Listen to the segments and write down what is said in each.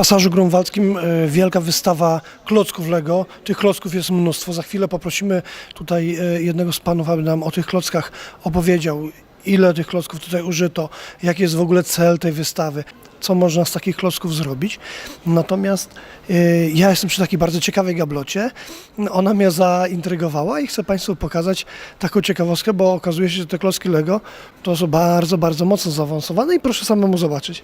pasażu grunwaldzkim e, wielka wystawa klocków Lego. Tych klocków jest mnóstwo. Za chwilę poprosimy tutaj e, jednego z panów, aby nam o tych klockach opowiedział, ile tych klocków tutaj użyto, jaki jest w ogóle cel tej wystawy, co można z takich klocków zrobić. Natomiast e, ja jestem przy takiej bardzo ciekawej gablocie. Ona mnie zaintrygowała i chcę Państwu pokazać taką ciekawostkę, bo okazuje się, że te klocki Lego to są bardzo, bardzo mocno zaawansowane i proszę samemu zobaczyć.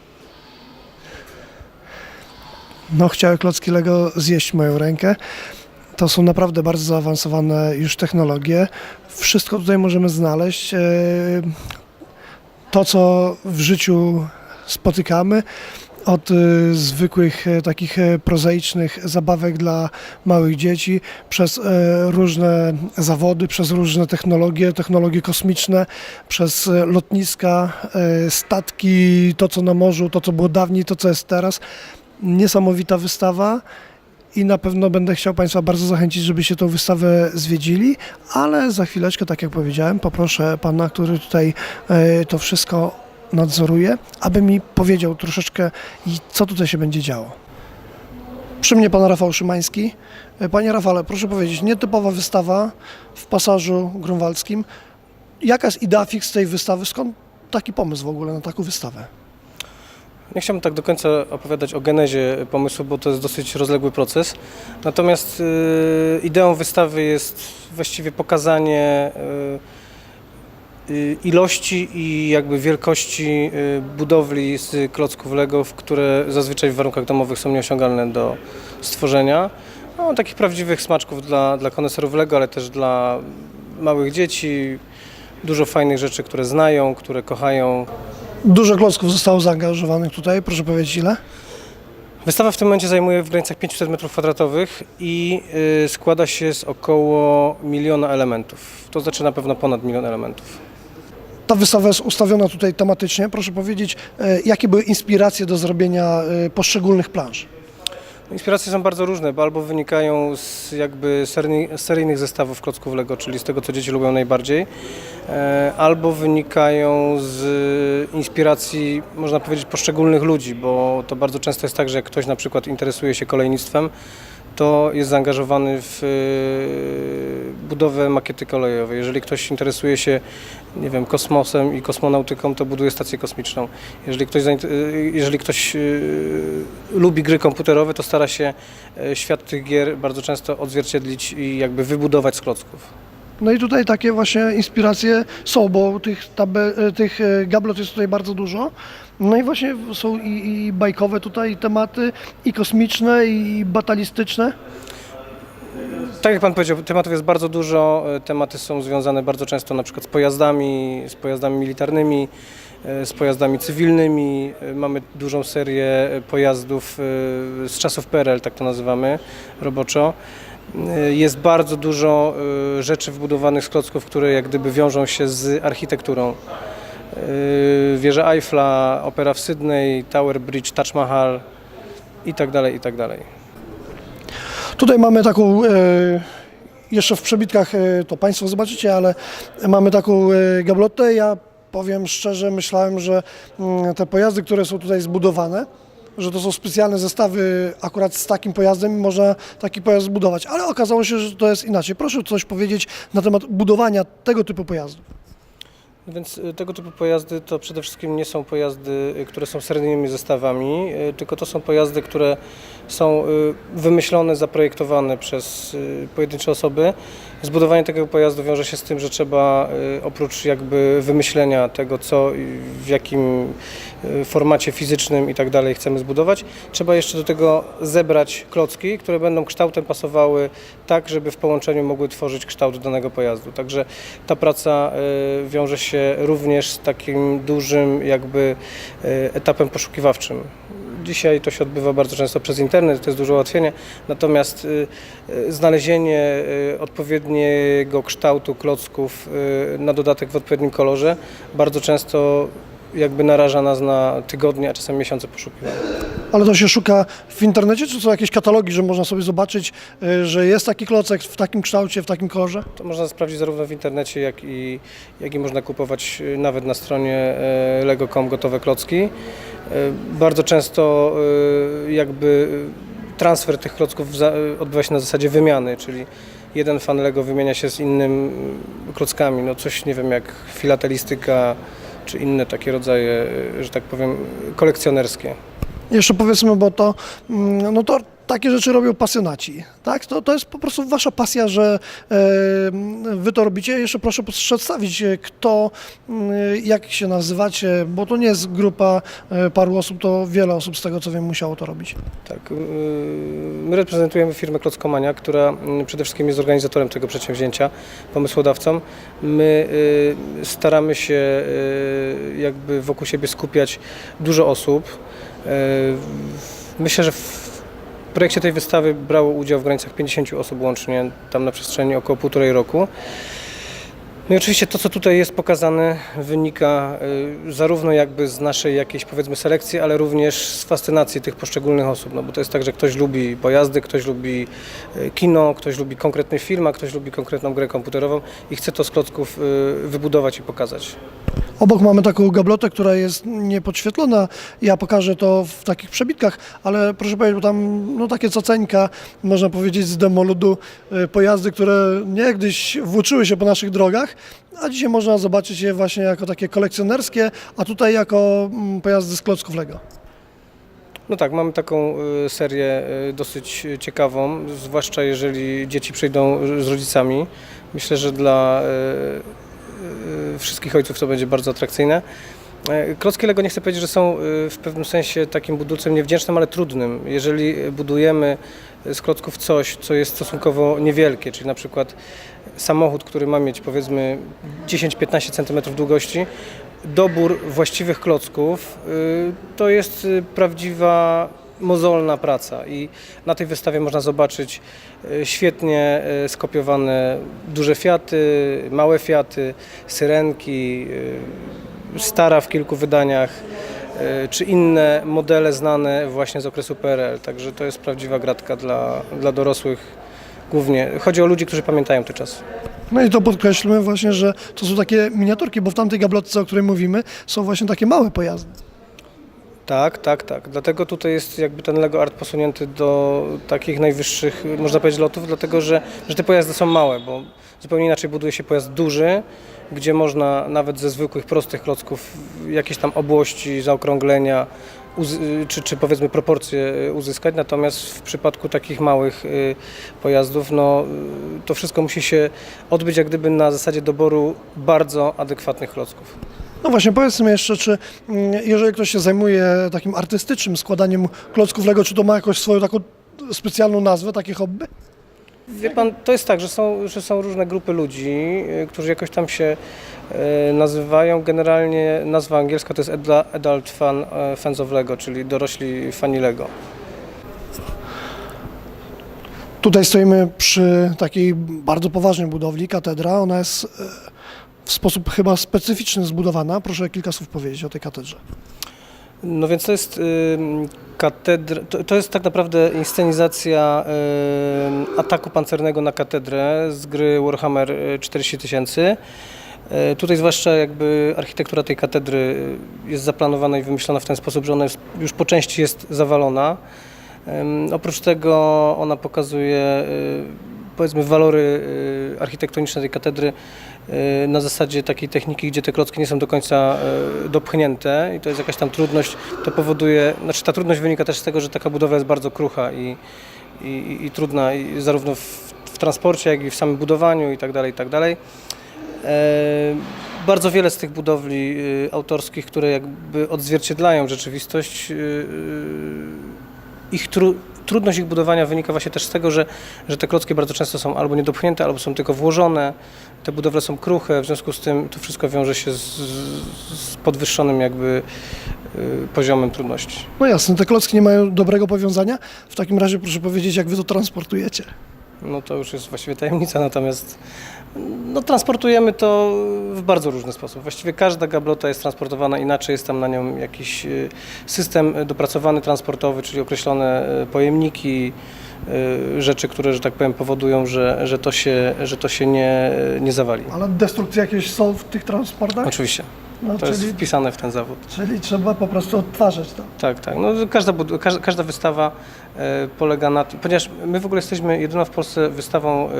No, chciały klocki Lego zjeść moją rękę. To są naprawdę bardzo zaawansowane już technologie. Wszystko tutaj możemy znaleźć. E, To, co w życiu spotykamy, od e, zwykłych e, takich prozaicznych zabawek dla małych dzieci, przez różne zawody, przez różne technologie, technologie kosmiczne, przez lotniska, statki, to co na morzu, to co było dawniej, to co jest teraz niesamowita wystawa i na pewno będę chciał Państwa bardzo zachęcić, żebyście tą wystawę zwiedzili, ale za chwileczkę, tak jak powiedziałem, poproszę Pana, który tutaj e, to wszystko nadzoruje, aby mi powiedział troszeczkę, co tutaj się będzie działo. Przy mnie Pan Rafał Szymański. E, Panie Rafale, proszę powiedzieć, nietypowa wystawa w pasażu grunwaldzkim. Jaka jest idea fix tej wystawy? Skąd taki pomysł w ogóle na taką wystawę? Nie chciałbym tak do końca opowiadać o genezie pomysłu, bo to jest dosyć rozległy proces. Natomiast y, ideą wystawy jest właściwie pokazanie y, y, ilości i jakby wielkości y, budowli z klocków Lego, które zazwyczaj w warunkach domowych są nieosiągalne do stworzenia. No, takich prawdziwych smaczków dla, dla koneserów Lego, ale też dla małych dzieci. Dużo fajnych rzeczy, które znają, które kochają. Dużo klocków zostało zaangażowanych tutaj, proszę powiedzieć ile? Wystawa w tym momencie zajmuje w granicach 500 m2 i y, składa się z około miliona elementów. To znaczy na pewno ponad milion elementów. Ta wystawa jest ustawiona tutaj tematycznie. Proszę powiedzieć, e, jakie były inspiracje do zrobienia e, poszczególnych plansz? Inspiracje są bardzo różne, bo albo wynikają z jakby seryjnych zestawów klocków Lego, czyli z tego, co dzieci lubią najbardziej, e, albo wynikają z inspiracji, można powiedzieć, poszczególnych ludzi, bo to bardzo często jest tak, że jak ktoś na przykład interesuje się kolejnictwem, to jest zaangażowany w e, budowę makiety kolejowej. Jeżeli ktoś interesuje się, nie wiem, kosmosem i kosmonautyką, to buduje stację kosmiczną. Jeżeli ktoś, e, jeżeli ktoś e, lubi gry komputerowe, to stara się e, świat tych gier bardzo często odzwierciedlić i jakby wybudować z klocków. No i tutaj takie właśnie inspiracje są, bo tych, tabe, e, tych e, gablot jest tutaj bardzo dużo. No i właśnie są i, i bajkowe tutaj tematy, i kosmiczne, i batalistyczne. Tak jak Pan powiedział, tematów jest bardzo dużo. E, Tematy są związane bardzo często na przykład z pojazdami, z pojazdami militarnymi, e, z pojazdami cywilnymi. E, Mamy dużą serię pojazdów z czasów PRL, tak to nazywamy roboczo. Jest bardzo dużo rzeczy wbudowanych z klocków, które jak gdyby wiążą się z architekturą. E, Wieża Eiffla, Opera w Sydney, Tower Bridge, Taj Mahal i tak dalej, i tak dalej. Tutaj mamy taką, e, jeszcze w przebitkach e, to Państwo zobaczycie, ale mamy taką e, gablotę. Ja powiem szczerze, myślałem, że mm, te pojazdy, które są tutaj zbudowane, że to są specjalne zestawy akurat z takim pojazdem można taki pojazd zbudować, ale okazało się, że to jest inaczej. Proszę coś powiedzieć na temat budowania tego typu pojazdów. Więc y, tego typu pojazdy to przede wszystkim nie są pojazdy, y, które są seryjnymi zestawami, y, tylko to są pojazdy, które są wymyślone, zaprojektowane przez pojedyncze osoby. Zbudowanie tego pojazdu wiąże się z tym, że trzeba y, oprócz jakby wymyślenia tego, co w jakim y, formacie fizycznym i tak dalej chcemy zbudować, trzeba jeszcze do tego zebrać klocki, które będą kształtem pasowały tak, żeby w połączeniu mogły tworzyć kształt danego pojazdu. Także ta praca y, wiąże się również z takim dużym jakby etapem poszukiwawczym. Dzisiaj to się odbywa bardzo często przez internet, to jest duże ułatwienie, natomiast y, y, znalezienie y, odpowiedniego kształtu klocków na dodatek w odpowiednim kolorze bardzo często jakby naraża nas na tygodnie, a czasem miesiące poszukiwania. Ale to się szuka w internecie, czy są jakieś katalogi, że można sobie zobaczyć, y, że jest taki klocek w takim kształcie, w takim kolorze? To można sprawdzić zarówno w internecie, jak i, jak i można kupować y, nawet na stronie e, lego.com gotowe klocki. Bardzo często jakby y, transfer tych klocków y, odbywa się na zasadzie wymiany, czyli jeden fan Lego wymienia się z innym y, klockami, no coś nie wiem jak filatelistyka czy inne takie rodzaje, y, że tak powiem, kolekcjonerskie. Jeszcze powiedzmy, bo to, mm, no to takie rzeczy robią pasjonaci, tak? To, to jest po prostu wasza pasja, że e, wy to robicie. Jeszcze proszę przedstawić, e, kto, mm, jak się nazywacie, bo to nie jest grupa e, paru osób, to wiele osób z tego co wiem musiało to robić. Tak, yy, my reprezentujemy firmę Klockomania, która przede wszystkim jest organizatorem tego przedsięwzięcia, pomysłodawcą. My yy, staramy się jakby wokół siebie skupiać dużo osób. Myślę, że projekcie tej wystawy brało udział w granicach 50 osób łącznie, tam na przestrzeni około półtorej roku. No i oczywiście to, co tutaj jest pokazane, wynika y, zarówno jakby z naszej jakiejś powiedzmy selekcji, ale również z fascynacji tych poszczególnych osób. No bo to jest tak, że ktoś lubi pojazdy, ktoś lubi y, kino, ktoś lubi konkretny film, a ktoś lubi konkretną grę komputerową i chce to z klocków y, wybudować i pokazać. Obok mamy taką gablotę, która jest niepodświetlona. Ja pokażę to w takich przebitkach, ale proszę powiedzieć, bo tam no, takie caceńka, można powiedzieć, z demoludu, pojazdy, które niegdyś włóczyły się po naszych drogach, a dzisiaj można zobaczyć je właśnie jako takie kolekcjonerskie, a tutaj jako mm, pojazdy z klocków Lego. No tak, mamy taką y, serię y, dosyć ciekawą, zwłaszcza jeżeli dzieci przyjdą z rodzicami. Myślę, że dla y, y, wszystkich ojców to będzie bardzo atrakcyjne. Klocki Lego nie chcę powiedzieć, że są y, w pewnym sensie takim budulcem niewdzięcznym, ale trudnym. Jeżeli budujemy z klocków coś, co jest stosunkowo niewielkie, czyli na przykład samochód, który ma mieć powiedzmy 10-15 cm długości, dobór właściwych klocków y, to jest y, prawdziwa mozolna praca i na tej wystawie można zobaczyć y, świetnie skopiowane duże Fiaty, małe Fiaty, Syrenki, Stara w kilku wydaniach, czy inne modele znane właśnie z okresu PRL. Także to jest prawdziwa gratka dla, dla dorosłych głównie. Chodzi o ludzi, którzy pamiętają te czasy. No i to podkreślmy właśnie, że to są takie miniaturki, bo w tamtej gablotce, o której mówimy, są właśnie takie małe pojazdy. Tak, tak, tak. Dlatego tutaj jest jakby ten Lego Art posunięty do takich najwyższych, można powiedzieć, lotów, dlatego że, że te pojazdy są małe, bo zupełnie inaczej buduje się pojazd duży, gdzie można nawet ze zwykłych, prostych klocków jakieś tam obłości, zaokrąglenia, czy, czy powiedzmy proporcje y, uzyskać, natomiast w przypadku takich małych y, pojazdów, no y, to wszystko musi się odbyć jak gdyby na zasadzie doboru bardzo adekwatnych klocków. No właśnie, powiedzmy jeszcze, czy mm, jeżeli ktoś się zajmuje takim artystycznym składaniem klocków Lego, czy to ma jakąś swoją taką specjalną nazwę, takie hobby? Wie pan, to jest tak, że są, że są różne grupy ludzi, y, którzy jakoś tam się y, nazywają. Generalnie nazwa angielska to jest Adult Fan, y, Fans of Lego, czyli dorośli fani Lego. Tutaj stoimy przy takiej bardzo poważnej budowli, katedra. Ona jest w sposób chyba specyficzny zbudowana. Proszę kilka słów powiedzieć o tej katedrze. No więc to jest y, katedra, to, to jest tak naprawdę inscenizacja y, ataku pancernego na katedrę z gry Warhammer y, 40 tysięcy. Y, Tutaj zwłaszcza jakby architektura tej katedry y, jest zaplanowana i wymyślona w ten sposób, że ona już po części jest zawalona. Oprócz tego ona pokazuje y, powiedzmy walory y, architektoniczne tej katedry y, na zasadzie takiej techniki, gdzie te klocki nie są do końca y, dopchnięte i to jest jakaś tam trudność, to powoduje, znaczy ta trudność wynika też z tego, że taka budowa jest bardzo krucha i, i, i- trudna i zarówno w, w transporcie, jak i w samym budowaniu i tak dalej, i tak dalej. E, Bardzo wiele z tych budowli y, autorskich, które jakby odzwierciedlają rzeczywistość, y, y, ich tru, trudność ich budowania wynika właśnie też z tego, że, że te klocki bardzo często są albo niedopchnięte, albo są tylko włożone. Te budowle są kruche, w związku z tym to wszystko wiąże się z, z podwyższonym jakby y, poziomem trudności. No jasne, te klocki nie mają dobrego powiązania. W takim razie proszę powiedzieć, jak wy to transportujecie. no to już jest właściwie tajemnica, natomiast no, transportujemy to w bardzo różny sposób. Właściwie każda gablota jest transportowana inaczej, jest tam na nią jakiś y, system dopracowany transportowy, czyli określone y, pojemniki, y, rzeczy, które, że tak powiem, powodują, że, że to się, że to się nie, nie zawali. Ale destrukcje jakieś są w tych transportach? Oczywiście, No, to jest czyli, wpisane w ten zawód. czyli trzeba po prostu odtwarzać to. Tak, tak. No, każda, każda, każda wystawa e, polega na tym, ponieważ my w ogóle jesteśmy jedyną w Polsce wystawą e,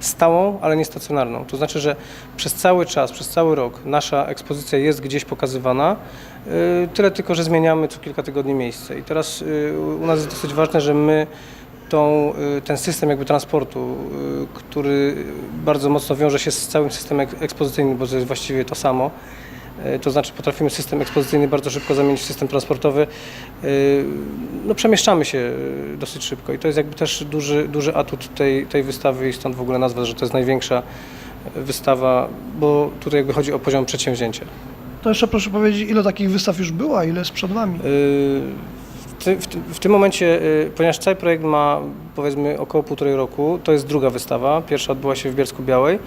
stałą, ale nie stacjonarną. To znaczy, że przez cały czas, przez cały rok nasza ekspozycja jest gdzieś pokazywana, e, tyle tylko, że zmieniamy co kilka tygodni miejsce. I teraz e, u nas jest dosyć ważne, że my tą, y, ten system jakby transportu, y, który bardzo mocno wiąże się z całym systemem ek- ekspozycyjnym, bo to jest właściwie to samo. Y, To znaczy potrafimy system ekspozycyjny bardzo szybko zamienić w system transportowy. Y, No, przemieszczamy się y, dosyć szybko i to jest jakby też duży, duży atut tej, tej wystawy i stąd w ogóle nazwa, że to jest największa wystawa, bo tutaj jakby chodzi o poziom przedsięwzięcia. To jeszcze proszę powiedzieć, ile takich wystaw już było, a ile jest przed Wami? W, ty, w, ty, w tym momencie, ponieważ cały projekt ma powiedzmy około półtorej roku, to jest druga wystawa. Pierwsza odbyła się w Bielsku Białej.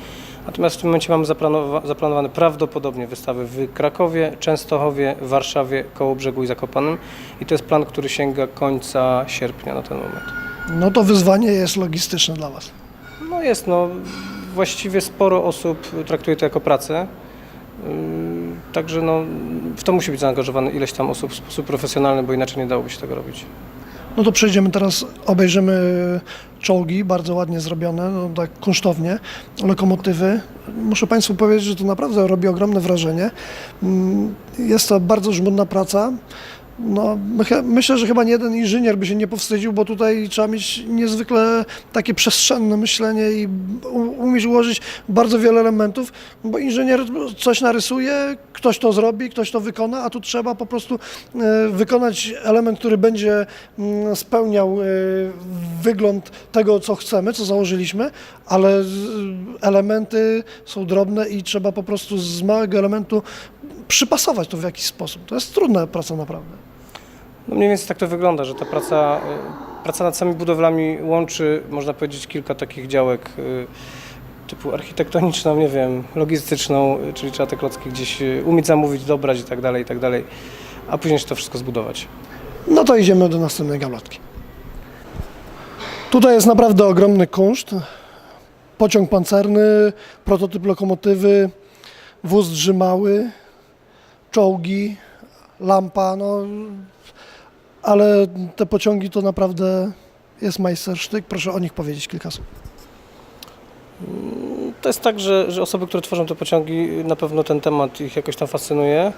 Natomiast w tym momencie mamy zaplanowa- zaplanowane prawdopodobnie wystawy w Krakowie, Częstochowie, Warszawie, Kołobrzegu i Zakopanem. I to jest plan, który sięga końca sierpnia na ten moment. No to wyzwanie jest logistyczne dla Was. No jest, no właściwie sporo osób traktuje to jako pracę. Yy, Także no, w to musi być zaangażowane ileś tam osób w sposób profesjonalny, bo inaczej nie dałoby się tego robić. No to przejdziemy teraz, obejrzymy czołgi, bardzo ładnie zrobione, no tak kunsztownie, lokomotywy. Muszę Państwu powiedzieć, że to naprawdę robi ogromne wrażenie. Mm, Jest to bardzo żmudna praca. No, my- myślę, że chyba nie jeden inżynier by się nie powstydził, bo tutaj trzeba mieć niezwykle takie przestrzenne myślenie i umieć ułożyć bardzo wiele elementów, bo inżynier coś narysuje, ktoś to zrobi, ktoś to wykona, a tu trzeba po prostu e, wykonać element, który będzie mm, spełniał e, wygląd tego, co chcemy, co założyliśmy, ale elementy są drobne i trzeba po prostu z małego elementu przypasować to w jakiś sposób. To jest trudna praca naprawdę. No mniej więcej tak to wygląda, że ta praca, y, praca nad samymi budowlami łączy, można powiedzieć, kilka takich działek y, typu architektoniczną, nie wiem, logistyczną, y, czyli trzeba te klocki gdzieś umieć zamówić, dobrać i tak dalej, i tak dalej, a później się to wszystko zbudować. No to idziemy do następnej gablotki. Tutaj jest naprawdę ogromny kunszt. Pociąg pancerny, prototyp lokomotywy, wóz drzymały, czołgi, lampa, no ale te pociągi to naprawdę jest majstersztyk. Proszę o nich powiedzieć kilka słów. To jest tak, że, że osoby, które tworzą te pociągi, na pewno ten temat ich jakoś tam fascynuje.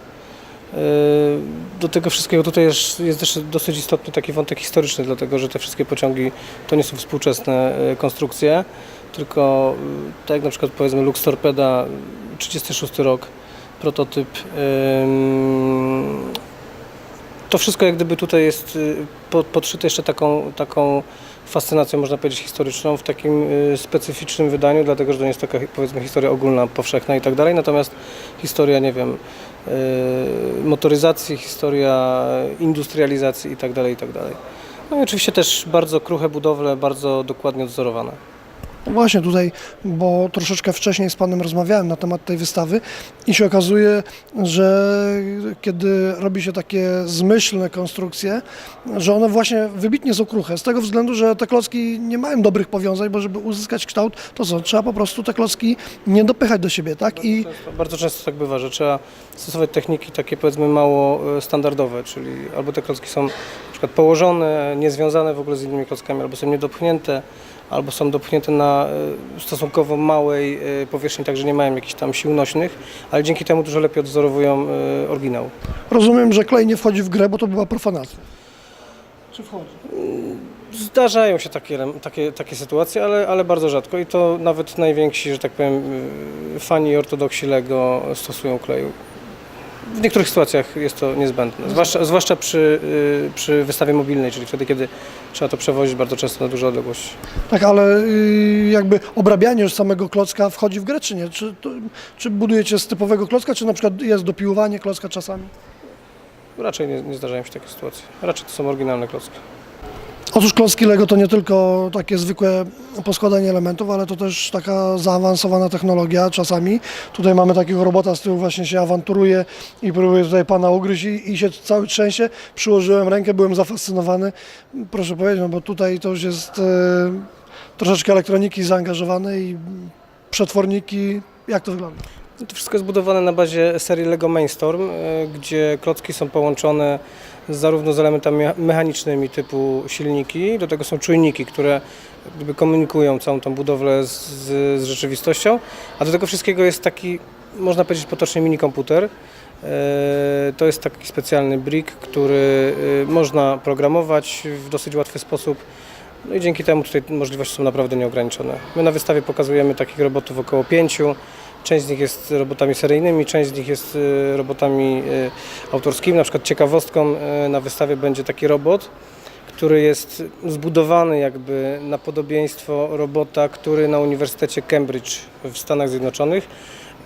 Yy, Do tego wszystkiego tutaj jest, jest też dosyć istotny taki wątek historyczny, dlatego że te wszystkie pociągi to nie są współczesne yy, konstrukcje, tylko yy, tak jak na przykład powiedzmy Lux Torpeda, 36 rok, prototyp. To wszystko jak gdyby tutaj jest po- podszyte jeszcze taką, taką fascynacją, można powiedzieć, historyczną w takim y, specyficznym wydaniu, dlatego że to nie jest taka powiedzmy historia ogólna, powszechna i tak dalej, natomiast historia, nie wiem, y, motoryzacji, historia industrializacji i tak dalej, i tak dalej. No i oczywiście też bardzo kruche budowle, bardzo dokładnie odzorowane. No Właśnie tutaj, bo troszeczkę wcześniej z Panem rozmawiałem na temat tej wystawy i się okazuje, że kiedy robi się takie zmyślne konstrukcje, że one właśnie wybitnie są kruche, z tego względu, że te klocki nie mają dobrych powiązań, bo żeby uzyskać kształt, to co, trzeba po prostu te klocki nie dopychać do siebie, tak? I Często, bardzo często tak bywa, że trzeba stosować techniki takie powiedzmy mało e, standardowe, czyli albo te klocki są na przykład położone, niezwiązane w ogóle z innymi klockami, albo są niedopchnięte, albo są dopchnięte na e, stosunkowo małej e, powierzchni, także nie mają jakichś tam sił nośnych, ale dzięki temu dużo lepiej odzorowują e, oryginał. rozumiem, że klej nie wchodzi w grę, bo to była profanacja. Czy wchodzi? Zdarzają się takie, takie, takie sytuacje, ale, ale bardzo rzadko i to nawet najwięksi, że tak powiem, fani ortodoksi Lego stosują kleju. W niektórych sytuacjach jest to niezbędne, zwłaszcza, zwłaszcza przy, y, przy wystawie mobilnej, czyli wtedy, kiedy trzeba to przewozić bardzo często na duże odległości. Tak, ale y, jakby obrabianie już samego klocka wchodzi w grę, czy nie? Czy, to, czy budujecie z typowego klocka, czy na przykład jest dopiłowanie klocka czasami? Raczej nie, nie zdarzają się takie sytuacje. Raczej to są oryginalne klocki. Otóż klocki Lego to nie tylko takie zwykłe poskładanie elementów, ale to też taka zaawansowana technologia czasami. Tutaj mamy takiego robota z tyłu właśnie się awanturuje i próbuje tutaj pana ugryźć i, i się cały trzęsie. Przyłożyłem rękę, byłem zafascynowany. Proszę powiedzieć, no bo tutaj to już jest e, troszeczkę elektroniki zaangażowane i przetworniki. Jak to wygląda? No To wszystko jest budowane na bazie serii Lego Mainstorm, e, gdzie klocki są połączone zarówno z elementami mechanicznymi typu silniki, do tego są czujniki, które komunikują całą tą budowlę z, z, z rzeczywistością, a do tego wszystkiego jest taki, można powiedzieć potocznie mini komputer. E, To jest taki specjalny brick, który e, można programować w dosyć łatwy sposób. No i dzięki temu tutaj możliwości są naprawdę nieograniczone. My na wystawie pokazujemy takich robotów około pięciu. Część z nich jest robotami seryjnymi, część z nich jest y, robotami y, autorskimi. Na przykład ciekawostką y, na wystawie będzie taki robot, który jest zbudowany jakby na podobieństwo robota, który na Uniwersytecie Cambridge w Stanach Zjednoczonych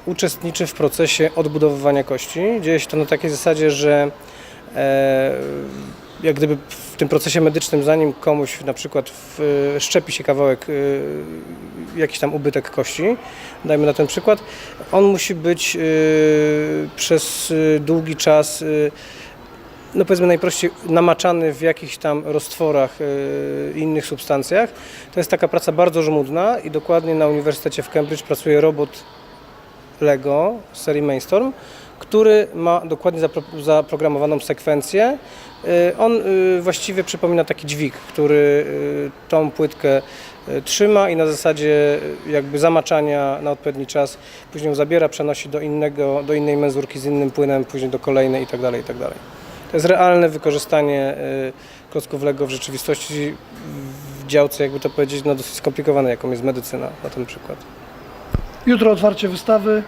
uczestniczy w procesie odbudowywania kości. Dzieje się to na takiej zasadzie, że e, jak gdyby tym procesie medycznym, zanim komuś na przykład w, szczepi się kawałek, y, jakiś tam ubytek kości, dajmy na ten przykład, on musi być y, przez długi czas, no powiedzmy najprościej, namaczany w jakichś tam roztworach, y, innych substancjach. To jest taka praca bardzo żmudna i dokładnie na Uniwersytecie w Cambridge pracuje robot Lego z serii Mainstorm, który ma dokładnie zapro- zaprogramowaną sekwencję. Y, On y, właściwie przypomina taki dźwig, który y, tą płytkę trzyma i na zasadzie jakby zamaczania na odpowiedni czas później zabiera, przenosi do innego, do innej menzurki z innym płynem, później do kolejnej itd. itd. To jest realne wykorzystanie klocków Lego w rzeczywistości w działce, jakby to powiedzieć, no dosyć skomplikowanej, jaką jest medycyna na ten przykład. Jutro otwarcie wystawy.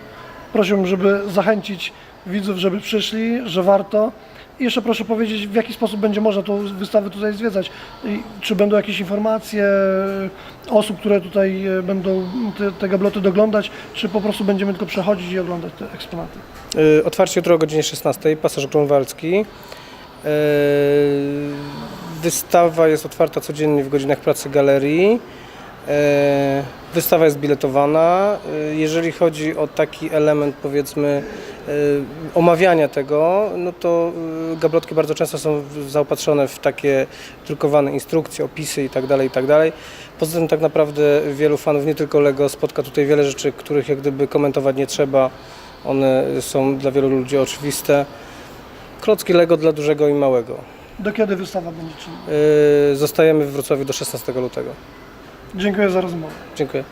Prosiłbym, żeby zachęcić widzów, żeby przyszli, że warto. I jeszcze proszę powiedzieć, w jaki sposób będzie można tą wystawę tutaj zwiedzać. I czy będą jakieś informacje osób, które tutaj e, będą te, te gabloty doglądać, czy po prostu będziemy tylko przechodzić i oglądać te eksponaty. Y, Otwarcie jutro o godzinie 16, pasaż Grunwaldzki. Wystawa jest otwarta codziennie w godzinach pracy galerii. Y, Wystawa jest biletowana. Y, Jeżeli chodzi o taki element, powiedzmy, y, omawiania tego, no to gablotki bardzo często są zaopatrzone w takie drukowane instrukcje, opisy itd. itd. Poza tym tak naprawdę wielu fanów, nie tylko Lego, spotka tutaj wiele rzeczy, których jak gdyby komentować nie trzeba. One są dla wielu ludzi oczywiste. Klocki Lego dla dużego i małego. Do kiedy wystawa będzie czynna? Zostajemy w Wrocławiu do 16 lutego. Dziękuję za rozmowę. Dziękuję.